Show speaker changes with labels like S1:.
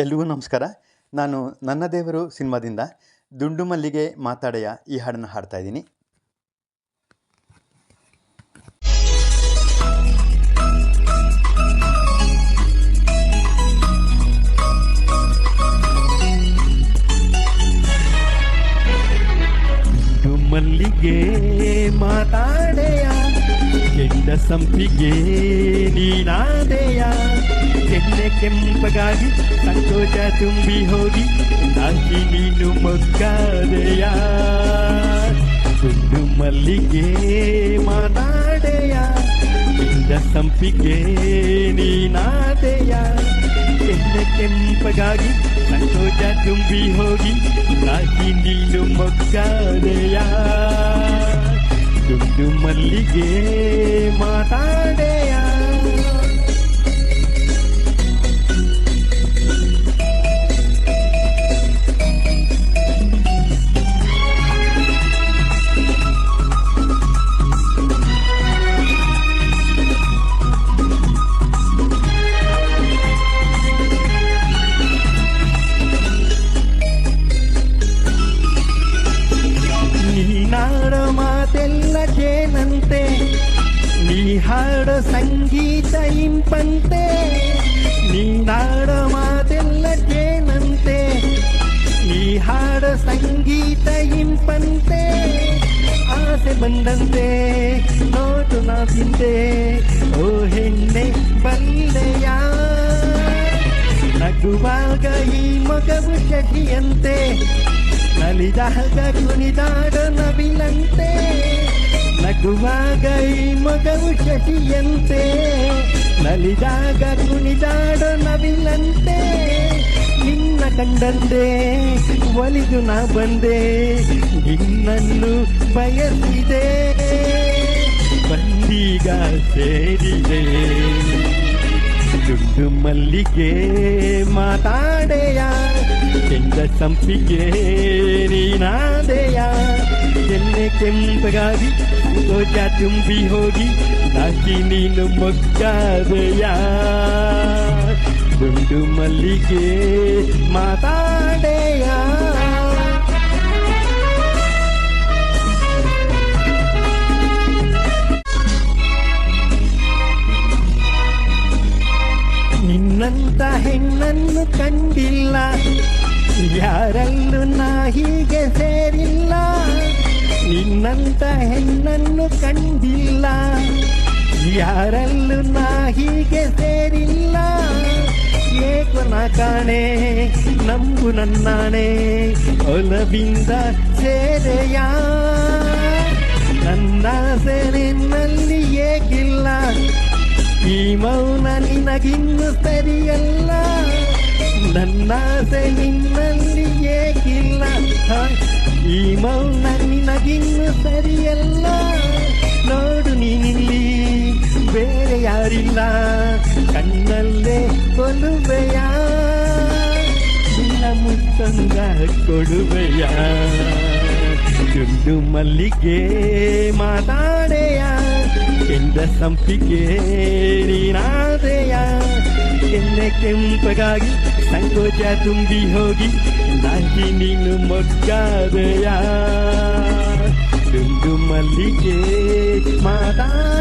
S1: ಎಲ್ರಿಗೂ ನಮಸ್ಕಾರ. ನಾನು ನನ್ನ ದೇವರು ಸಿನಿಮಾದಿಂದ ದುಂಡು ಮಲ್ಲಿಗೆ ಮಾತಾಡೆಯ ಈ ಹಾಡನ್ನು ಹಾಡ್ತಾ ಇದ್ದೀನಿ.
S2: ಮಲ್ಲಿಗೆ ಮಾತಾಡೆಯ ಕೆಂಡ ಸಂಪಿಗೆ ನೀನಾದೆಯ ಕೆನ್ನೆ ಕೆಂಪಗಾಗಿ ಸಂತೋಷ ತುಂಬಿ ಹೋಗಿ, ನಾಕಿ ನೀನು ಮಗ್ಗಾದೆಯ. ದುಂಡು ಮಲ್ಲಿಗೆ ಮಾತಾಡೆಯ ಕೆಂಡ ಸಂಪಿಗೆ ನೀನಾದೆಯ. ಕೆನ್ನೆ ಕೆಂಪಗಾಗಿ ಸಂತೋಷ ತುಂಬಿ ಹೋಗಿ, ನಾಕಿ ನೀನು ಮಗ್ಗಾದೆಯ. ದುಂಡು ಮಲ್ಲಿಗೆ ಮಾತಾಡೆಯ ನೀನಾಡೋ ಮಾತೆಲ್ಲ ಜೇನಂತೆ ನೀ ಹಾಡೋ ಸಂಗೀತ ಇಂಪಂತೆ ನೀನಾಡೋ ಮಾತೆಲ್ಲ ಜೇನಂತೆ ನೀ ಹಾಡೋ ಸಂಗೀತ ಇಂಪಂತೆ ಆಸೆ ಬಂದಂತೆ ನೋಟು ನಾ ತಿಂದೆ ಓ ಹೆಣ್ಣೆ ಬಲ್ಲೆಯ ನಗುವಾಗ ಈ ಮಗವು ಶಶಿಯಂತೆ ನಲಿದಾಗ ಕುಣಿದಾಡ ನವಿಲಂತೆ ನಗುವಾಗ ಈ ಮಗವು ಚಟಿಯಂತೆ ನಲಿದಾಗ ಕುಣಿದಾಡ ನವಿಲಂತೆ, ನಿನ್ನ ಕಂಡಂದೆ ಒಲಿದು ನಾ ಬಂದೆ, ನಿನ್ನನ್ನು ಬಯಸಿದೆ, ಬಂದೀಗ ಸೇರಿದೆ. ದುಡ್ಡು ಮಲ್ಲಿಗೆ ಮಾತಾಡೆಯ, ಕೆಂಡ ಸಂಪಿಗೆ ನೀನಾದೆಯ ಕೆಂಪಗಾಗಿ ಧ್ವಜ ತುಂಬಿ ಹೋಗಿ, ನಾಕಿ ನೀನು ಮೊಗ್ಗಾದೆಯ. ದುಂಡು ಮಲ್ಲಿಗೆ ಮಾತಾಡೆಯ. ನಿನ್ನಂತ ಹೆಣ್ಣನ್ನು ಕಂಡಿಲ್ಲ, ಯಾರಲ್ಲೂ ನಾ ಹೀಗೆ ಸೇರಿಲ್ಲ. ನಿನ್ನಂತ ಹೆಣ್ಣನ್ನು ಕಂಡಿಲ್ಲ. ಯಾರಲ್ಲೂ ನಾ ಹೀಗೆ ಸೇರಿಲ್ಲ. ಏಕನ ಕಾಣೆ, ನಂಬು ನನ್ನಾಣೆ ಒಲಬಿಂದ ಸೇರೆಯ. ನನ್ನ ನಿನ್ನಲ್ಲಿ ಏಕಿಲ್ಲ ಈ ಮೌನ ನಿನಗಿನ್ನು ಸರಿಯಲ್ಲ. ನನ್ನ ನಿನ್ನಲ್ಲಿ ಏಕಿಲ್ಲ ಈ ಮೌನ ನಿನಗಿನ್ನು ಸರಿಯಲ್ಲ. ನೋಡು ನೀನಿಲ್ಲಿ, ಬೇರೆ ಯಾರಿಲ್ಲ. ಕಣ್ಣಲ್ಲೇ ಕೊಲುವೆಯ? ಇಲ್ಲ ಮುತ್ತಂಗ ಕೊಡುವೆಯ? ದುಂಡು ಮಲ್ಲಿಗೆ ಮಾತಾಡೆಯ? ಎಂದ ಸಂಪಿಗೆ ನೀನಾದೆಯ ಎಣ್ಣೆ ಕೆಂಪಗಾಗಿ ಸಂಕೋಚ ತುಂಬಿ ಹೋಗಿ ನಾಗಿ ನೀನು ಮೊಗ್ಗಾದೆಯ? ದುಂಡು ಮಲ್ಲಿಗೆ ಮಾತಾಡೆಯ